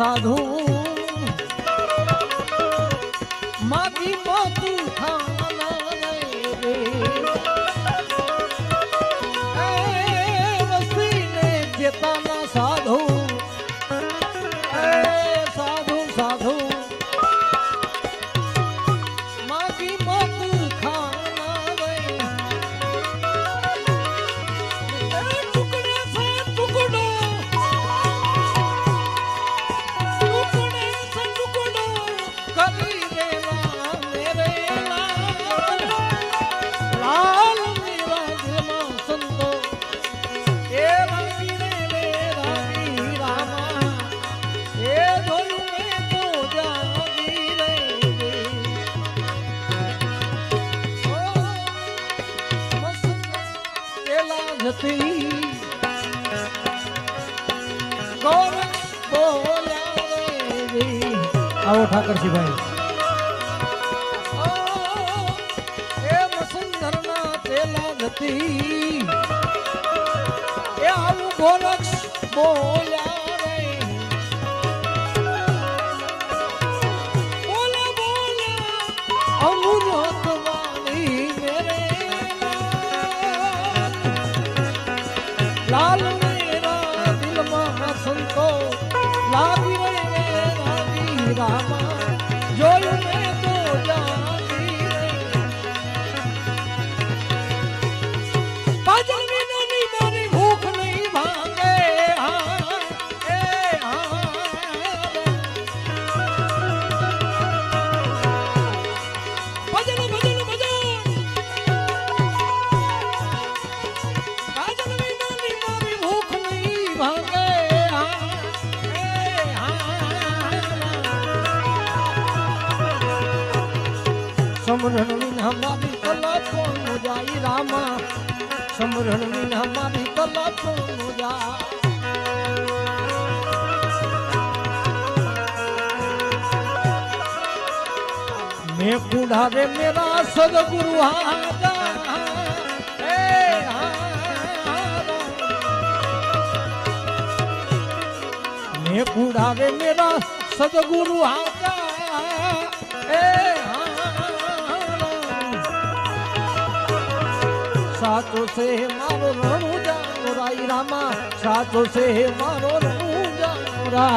साधु આવો ઠાકરસિંહભાઈ ભાઈ એ આવું ગોરક્ષ બોલ્યા है कूड़ा रे मेरा सदगुरु हाजा मैं कूड़ा रे मेरा सदगुरु हाजा साचो से मारो रणुजा राई रामा साचो से मारो रणुजा रा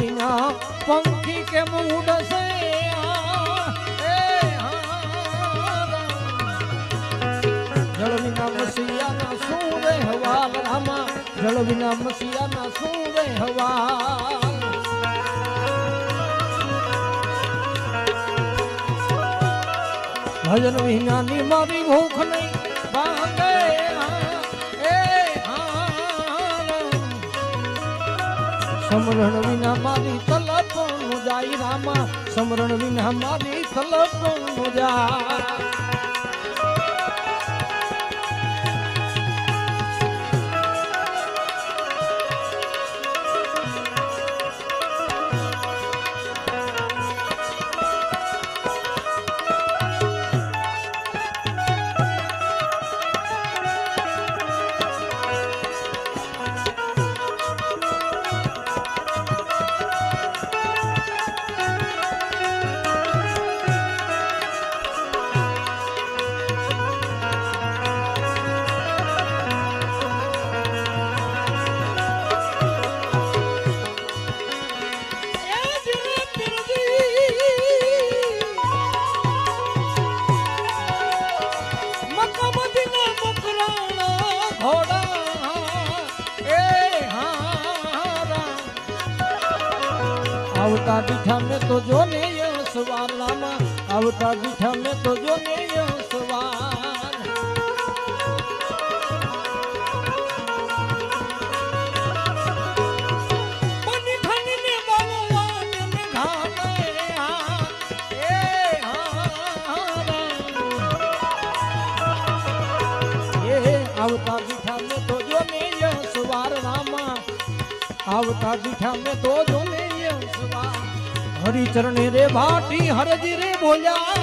વિના પંખી કેમ ઉડશે જળ વિના મસીયાના શું રહેવાલ રામા. જળ વિના મસીયાના શું રહેવાલ ભજન વિનાની મારી ભૂખ નહીં. સમરણ વિના મારી તલપ જાય રામા. સમરણ વિના મારી તલપ જાય. દીઠા મેં તો જો ને સવાર રામા આવતા દીઠા મેં તો જો ને સવાર આવતા દીઠા મેં તો જો ને સવાર રામા આવતા દીઠા મેં તો જો ને હરિચરણે રે ભાટી હરજી રે બોલ્યા.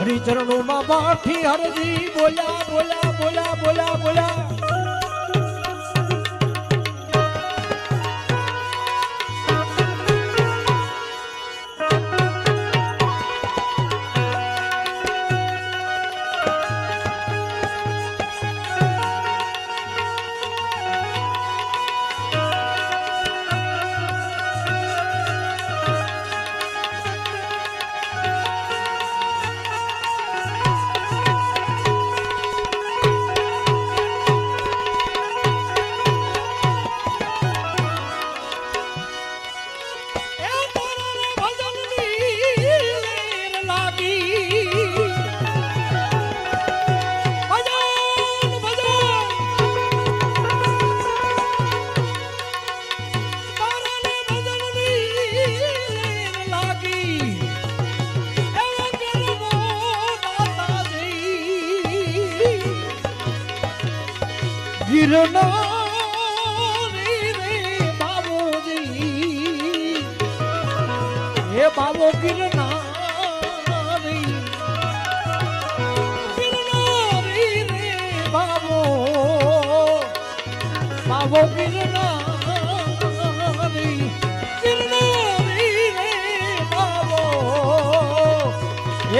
હરિચરણોમાં ભાટી હરજી બોલ્યા બોલ્યા બોલ્યા બોલ્યા બોલ્યા.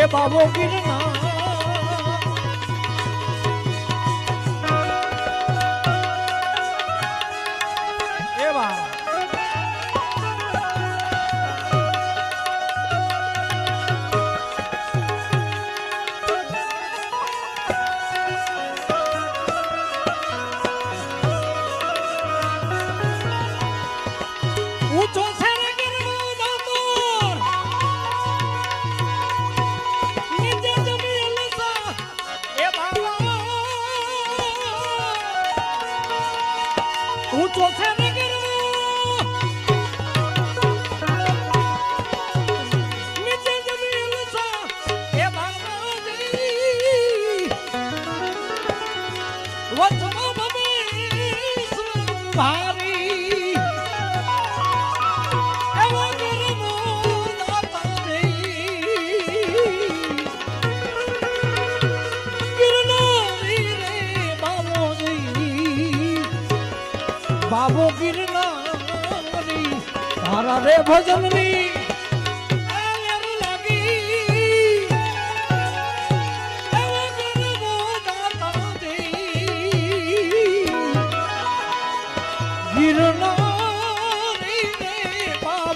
હે બાબો ગિરનાર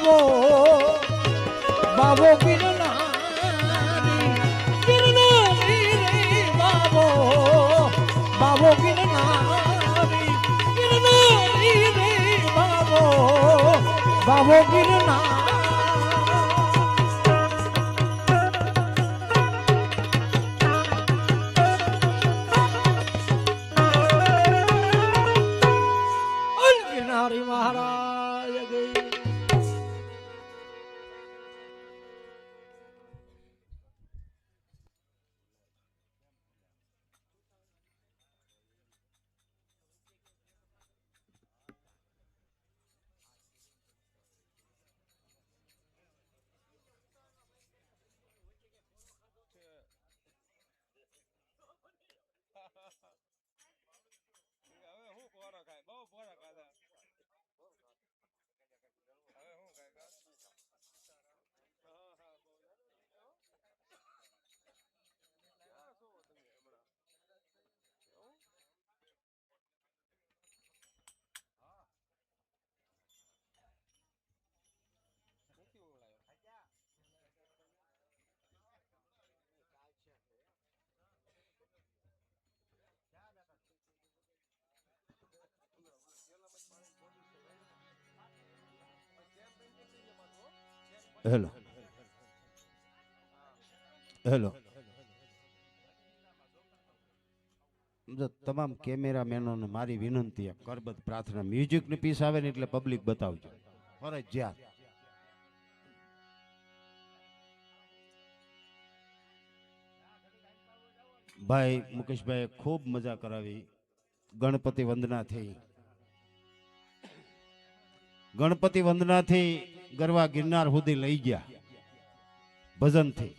બાબો બાબો બાબો બાબો ગિરનારી ગિરનારી. હેલો હેલો તમામ કેમેરામેનોને મારી વિનંતી છે, પ્રાર્થના. મ્યુઝિકની પીસ આવે ને એટલે પબ્લિક બતાવજો. ફરજિયાત ભાઈ મુકેશભાઈ ખૂબ મજા કરાવી. ગણપતિ વંદના થઈ. ગણપતિ વંદનાથી ગરવા ગિરનાર સુધી લઈ ગયા. ભજનથી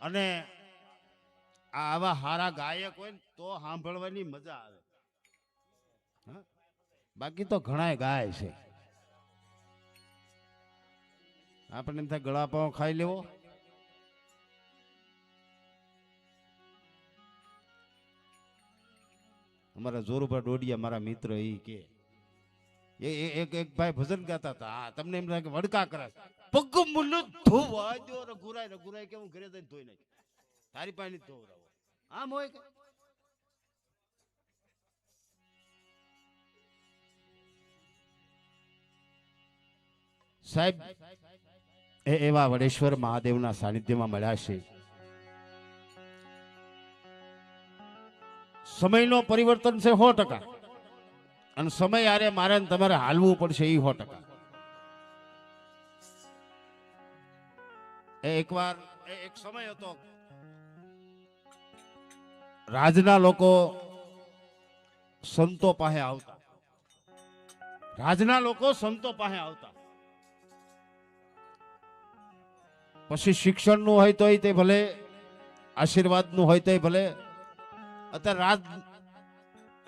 અને આ આવા હારા ગાયક હોય ને, તો સાંભળવાની મજા આવે? બાકી તો ઘણાય ગાય છે. આપણને એમ થાય ગળા પાઉં ખાઈ લેવો. અમારા જોરુભા ડોડિયા મારા મિત્ર એ કે એ એક એક ભાઈ ભજન ગાતા હતા. તમને એમ લાગે વડકા કરે. પગ મુલ્લો ધોવા દો રઘુરાય રઘુરાય કે હું ઘરે જઈને ધોઈ નાખી તારી પાસે ધોવરાવો આમ હોય કે? સાહેબ, એ એવા વડેશ્વર મહાદેવના સાનિધ્યમાં મળ્યા છે. સમયનો પરિવર્તન છે સો ટકા. અને સમય આરે મારે તમારે હાલવું પડશે એ સો ટકા. એ એકવાર એક સમય હતો. રાજના લોકો સંતો પાસે આવતા. રાજના લોકો સંતો પાસે આવતા. પછી શિક્ષણનું હોય તોય તે ભલે, આશીર્વાદનું હોય તોય ભલે. અત્યારે રાજ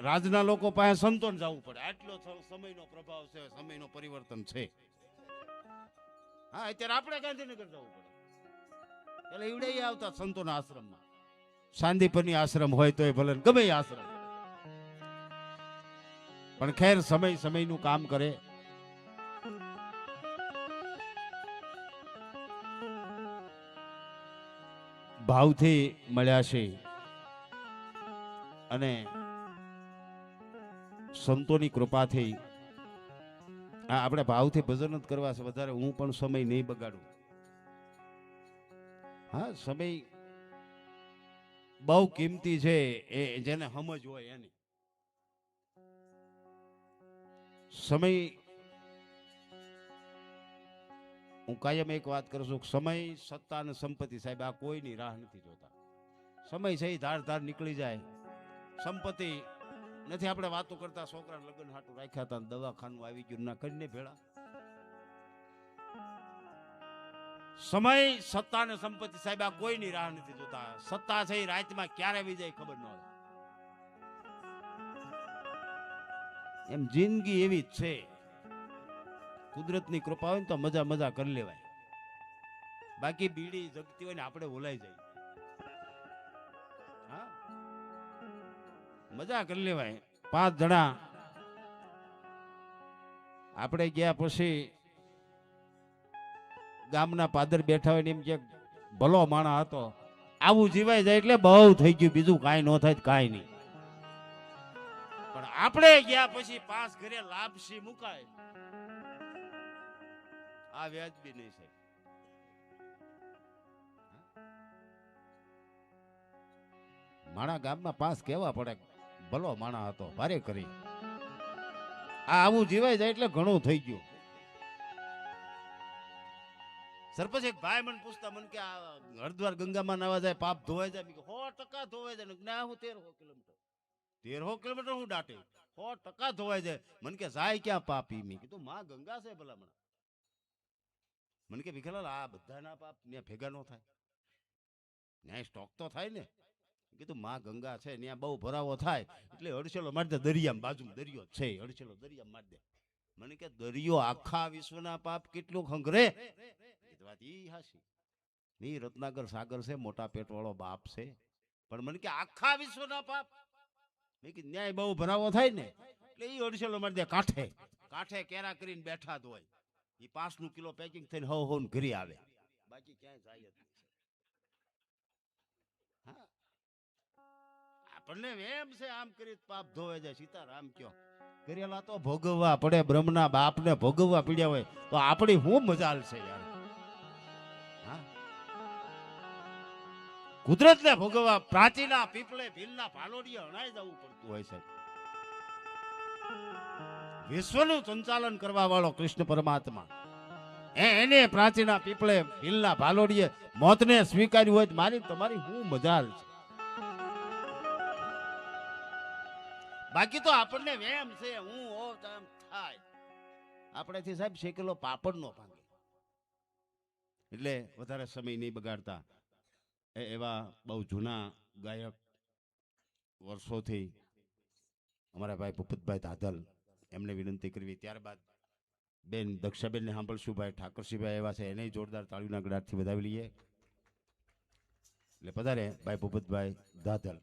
રાજના લોકો પાસે સંતોન જવું પડે. આટલો સમયનો પ્રભાવ છે, સમયનો પરિવર્તન છે. હા, અત્યારે આપણે ગાંધીનગર જવું પડે. એટલે એવડે આવતા સંતોના આશ્રમમાં. સાંદીપની આશ્રમ હોય તોય ભલે ગમે આશ્રમ. પણ ખેર સમય સમયનું કામ કરે. ભાવથી મળ્યા છે. અને સંતોની કૃપાથી આ આપણે ભાવથી ભજન જ કરવા છે. વધારે હું પણ સમય નહીં બગાડું. હા, સમય બહુ કિંમતી છે એ જેને સમજ હોય એની. સમય હું કાયમ એક વાત કરું છું સમય સત્તા અને સંપત્તિ સાહેબ, આ કોઈની રાહ નથી જોતા. સમય છે ધાર ધાર નીકળી જાય. સંપત્તિ નથી, આપણે વાતો કરતા છોકરા લગ્ન હાટું રાખ્યા હતા દવાખાનું આવી ગયું ના કરીને ભેળા. સમય, સત્તા અને સંપત્તિ સાહેબ, આ કોઈની રાહ નથી જોતા. સત્તા છે ઈ રાતમાં ક્યારે આવી જાય ખબર ન હોય. એમ જિંદગી એવી જ છે. કુદરતની કૃપા હોય ને તો મજા મજા કરી લેવાય. બાકી બીડી જગતી હોય ને આપણે ઓલાઈ જાય. મજા કરી લેવાય. પાંચ જણા. આપણે ગયા પછી ગામના પાદર બેઠા હોય એમ કે ભલો માણા હતો. આવું જીવાય જાય એટલે બહુ થઈ ગયું. બીજું કાંઈ ન થાય કાંઈ નહીં. પણ આપણે ગયા પછી પાસ ઘરે લાપસી મુકાય. આ વ્યાજબી નહીં સાહેબ. માણા ગામમાં પાસ કેવા પડે? ભલો માણા હતો, ભારે કરી. આ આવું જીવાય જાય એટલે ઘણું થઈ ગયું. સરપંચ એક ભાઈ મને પૂછતા, મને કે આ હરદ્વાર ગંગામાં નાવા જાય, પાપ ધોવાઈ જાય? સો ટકા ધોવાઈ જાય. ના, હું તેરસો કિલોમીટર. તેરસો કિલોમીટર હું દાટે. સો ટકા ધોવાઈ જાય. મને કે, જાય ક્યાં પાપી? મેં કીધું, માં ગંગા છે ભલામણ. મને કે, ભીખાલાલ, આ બધાના પાપ ત્યાં ભેગા ન થાય. ન્યાય સ્ટોક તો થાય ને. કીધું, માં ગંગા છે ત્યાં બહુ ભરાવો થાય. એટલે અડસેલો મારી દે દરિયામાં, બાજુમાં દરિયો છે અડસેલો દરિયામાં મારી દે. મને કે, દરિયો આખા વિશ્વના પાપ કેટલું ખંગરે? વાત રત્નાકર સાગર છે, મોટા પેટવાળો બાપ છે. પણ મને કે, આખા વિશ્વના પાપ. મેં કે ન્યાય બહુ ભરાવો થાય ને. એટલે એ અડસેલો મારી દે કાંઠે કાંઠે કેરા કરીને બેઠા જ હોય. પાંચ પાંચનું કિલો પેકિંગ થઈને હવ હવ ઘરે આવે. બાકી ક્યાંય જાય જ નહીં. હા આપણને એમ છે, આમ કરી પાપ ધોવે જાય સીતારામ કયો, કરેલા તો ભોગવવા પડે, બ્રહ્મના બાપને ભોગવવા પીડ્યા હોય, તો આપણી શું મજાલ છે યાર? હા? કુદરતને ભોગવવા પ્રાચીના પીપળે ભીલના પાલોડીએ હણાઈ જવું પડતું હોય છે. વિશ્વનું સંચાલન કરવા વાળો કૃષ્ણ પરમાત્મા. એને પ્રાચીના પીપળે ભીલના ભાલોડીએ મોતને સ્વીકાર્યું હોય મારી, તમારી શું મજાલ છે બાકી તો આપણને વેમ છે, હું હો તો એમ થાય. આપણેથી સાહેબ શેકેલો પાપડ નો ભાંગે. એટલે વધારે સમય નહીં બગાડતા. એ એવા બહુ જૂના ગાયક વર્ષોથી અમારા ભાઈ ભૂપતભાઈ દાદલ એમને વિનંતી કરવી. ત્યારબાદ બેન દક્ષાબેનને સાંભળશું, ભાઈ ઠાકરસિંહભાઈ એવા છે, એને જોરદાર તાળીના ગડાટથી વધાવી લઈએ. એટલે પધારે ભાઈ ભૂપતભાઈ દાદલ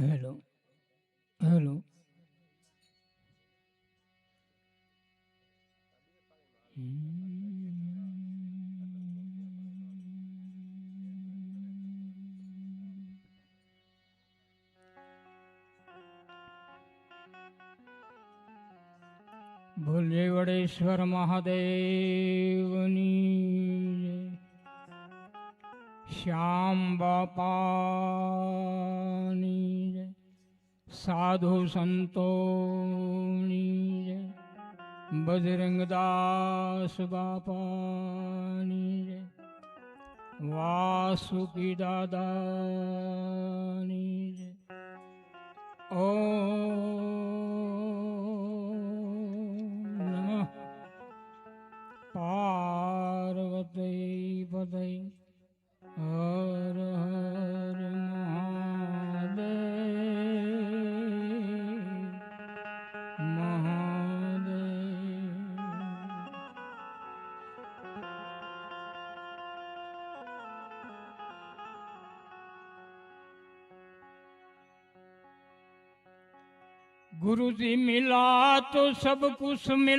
હેલો હેલો ભોલે વડેશ્વર મહાદેવની જય. શ્યામ બાપાની જય. સાધુ સંતોની જય. બજરંગદાસ બાપાની જય. વાસુકી દાદાની જય. ઓ નમઃ પાર્વતી પદય હર गुरु जी मिला तो सब कुछ मिला